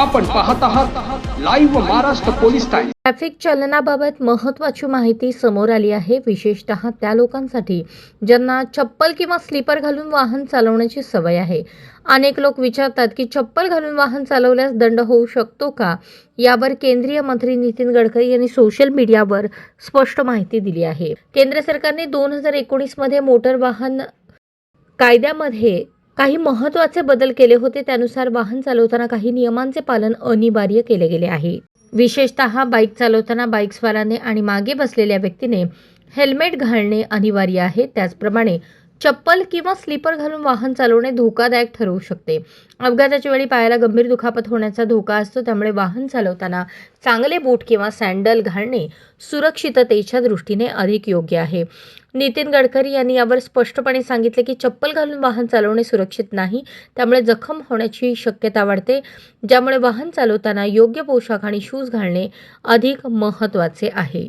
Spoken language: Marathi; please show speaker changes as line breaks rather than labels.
आपण पाहत आहात live Maharashtra Police Times
traffic चलनाबाबत महत्वाची माहिती समोर आली आहे. विशेषतः त्या लोकांसाठी ज्यांना चप्पल किंवा स्लीपर घालून वाहन चालवण्याची सवय आहे. अनेक लोक विचारतात की चप्पल घालून वाहन चालवल्यास दंड होऊ शकतो का? यावर केंद्रीय मंत्री नितीन गडकरी यांनी सोशल मीडियावर स्पष्ट माहिती दिली आहे. केंद्र सरकारने दोन हजार एकोणीसमध्ये मोटर वाहन कायद्यामध्ये काही महत्त्वाचे बदल केले होते त्यानुसार वाहन चालवताना काही नियमांचे पालन अनिवार्य केले गेले आहे. विशेषतः बाईक चालवताना बाईकस्वाराने आणि मागे बसलेल्या व्यक्तीने हेल्मेट घालणे अनिवार्य आहे. त्याचप्रमाणे चप्पल किंवा स्लीपर घालून वाहन चालवणे धोकादायक ठरवू शकते. अपघाताच्या वेळी पायाला गंभीर दुखापत होण्याचा धोका असतो त्यामुळे वाहन चालवताना चांगले बूट किंवा सँडल घालणे सुरक्षिततेच्या दृष्टीने अधिक योग्य आहे. नितीन गडकरी यांनी यावर स्पष्टपणे सांगितले की चप्पल घालून वाहन चालवणे सुरक्षित नाही त्यामुळे जखम होण्याची शक्यता वाढते ज्यामुळे वाहन चालवताना योग्य पोशाख आणि शूज घालणे अधिक महत्त्वाचे आहे.